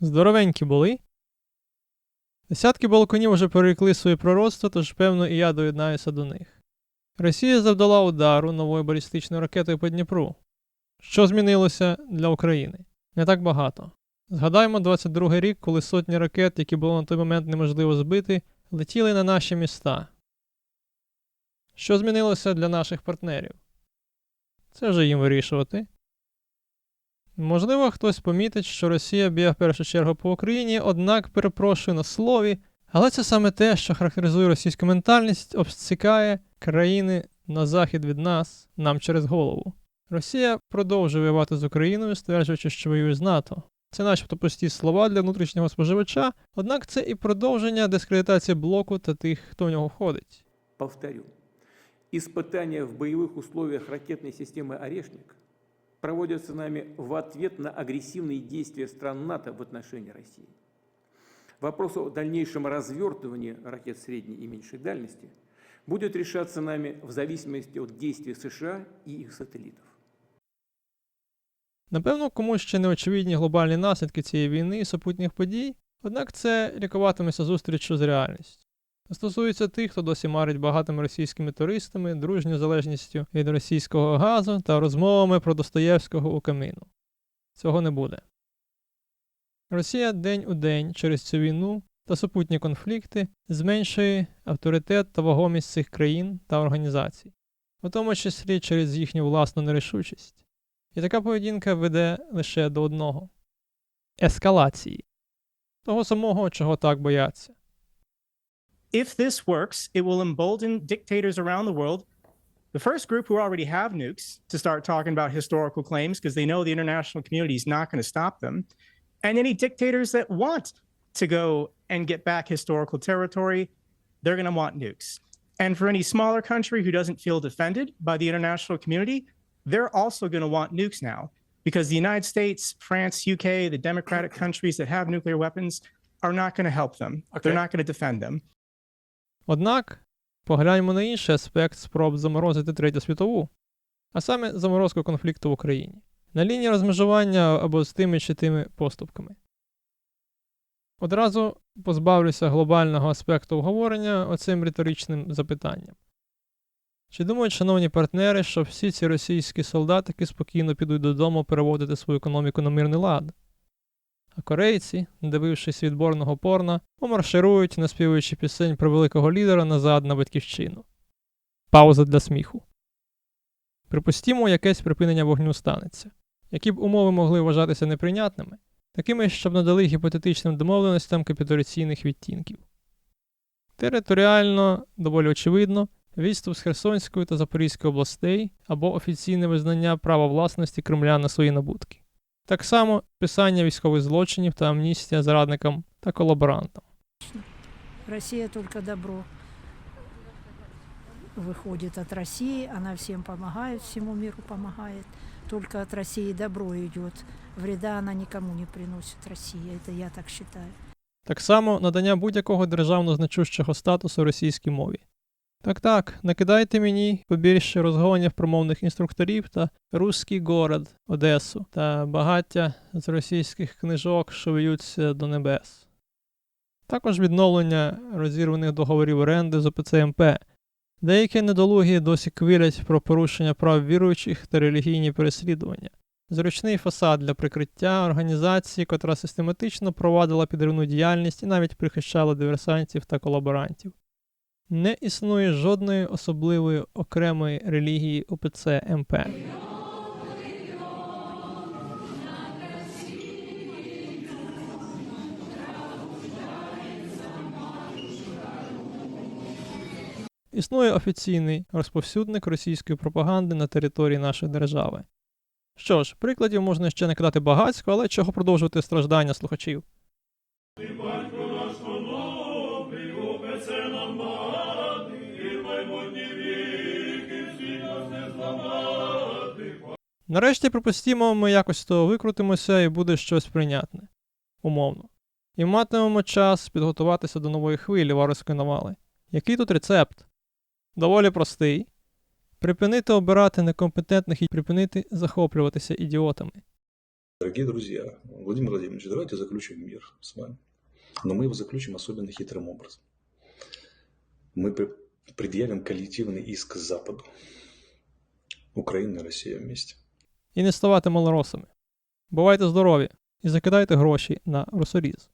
Здоровенькі були. Десятки балконів уже перерікли своє пророцтво, тож певно і я доєднаюся до них. Росія завдала удару новою балістичною ракетою по Дніпру. Що змінилося для України? Не так багато. Згадаймо 22 рік, коли сотні ракет, які було на той момент неможливо збити, летіли на наші міста. Що змінилося для наших партнерів? Це вже їм вирішувати. Можливо, хтось помітить, що Росія б'є в першу чергу по Україні, однак перепрошую на слові, але це саме те, що характеризує російську ментальність, обстікає країни на захід від нас, нам через голову. Росія продовжує воювати з Україною, стверджуючи, що воює з НАТО. Це начебто пусті слова для внутрішнього споживача, однак це і продовження дискредитації блоку та тих, хто в нього входить. Повторю, испытания в боевых условиях ракетной системы «Орешник» проводятся нами в ответ на агрессивные действия стран НАТО в отношении России. Вопрос о дальнейшем развертывании ракет средней и меньшей дальности будет решаться нами в зависимости от действий США и их сателлитов. Напевно, комусь ще не очевидні глобальні наслідки цієї війни і супутніх подій, однак це лікуватиметься зустрічю з реальністю. Стосується тих, хто досі марить багатими російськими туристами, дружньою залежністю від російського газу та розмовами про Достоєвського у каміну. Цього не буде. Росія день у день через цю війну та супутні конфлікти зменшує авторитет та вагомість цих країн та організацій, у тому числі через їхню власну нерішучість. І така поведінка веде лише до одного ескалації того самого, чого так бояться. If this works, it will embolden dictators around the world. The first group who already have nukes to start talking about historical claims because they know the international community is not going to stop them. And any dictators that want to go and get back historical territory, they're going to want nukes. And for any smaller country who doesn't feel defended by the international community, they're also going to want nukes now because the United States, France, UK, the democratic countries that have nuclear weapons are not going to help them. Okay. They're not going to defend them. Однак погляньмо на інший аспект спроб заморозити Третю світову, а саме заморозку конфлікту в Україні на лінії розмежування або з тими чи тими поступками. Одразу позбавлюся глобального аспекту обговорення оцим риторичним запитанням. Чи думають, шановні партнери, що всі ці російські солдатики спокійно підуть додому переводити свою економіку на мирний лад? А корейці, дивившись відборного порна, помарширують, наспівуючи пісень про великого лідера назад на батьківщину. Пауза для сміху. Припустімо, якесь припинення вогню станеться. Які б умови могли вважатися неприйнятними, такими, щоб надали гіпотетичним домовленостям капітуляційних відтінків. Територіально, доволі очевидно, відступ з Херсонської та Запорізької областей або офіційне визнання права власності Кремля на свої набутки. Так само писання військових злочинів та амністія зрадникам та колаборантам. Россия только добро выходит от России, она всем помогает, всему миру помогает. Только от России добро идет. Вреда она никому не приносит Россия, это я так считаю. Так само надання будь-якого державно значущого статусу російській мові. Так так, накидайте мені побільше розгонів промовних інструкторів та Руський город, Одесу та багаття з російських книжок, що виються до небес. Також відновлення розірваних договорів оренди з ОПЦ МП. Деякі недолугі досі квилять про порушення прав віруючих та релігійні переслідування. Зручний фасад для прикриття організації, котра систематично провадила підривну діяльність і навіть прихищала диверсантів та колаборантів. Не існує жодної особливої окремої релігії ОПЦ МП. Існує офіційний розповсюдник російської пропаганди на території нашої держави. Що ж, прикладів можна ще накидати багатсько, але чого продовжувати страждання слухачів? Нарешті припустімо, ми якось того викрутимося і буде щось прийнятне, умовно. І матимемо час підготуватися до нової хвилі варварської навали. Який тут рецепт? Доволі простий. Припинити обирати некомпетентних і припинити захоплюватися ідіотами. Дорогі друзі, Володимир Владимирович, давайте заключимо мир з вами. Но мы его заключим особенно хитрым образом. ми предъявим коллективный іск Западу. Украина и Россия вместе і не ставати малоросами. Бувайте здорові і закидайте гроші на росоріз.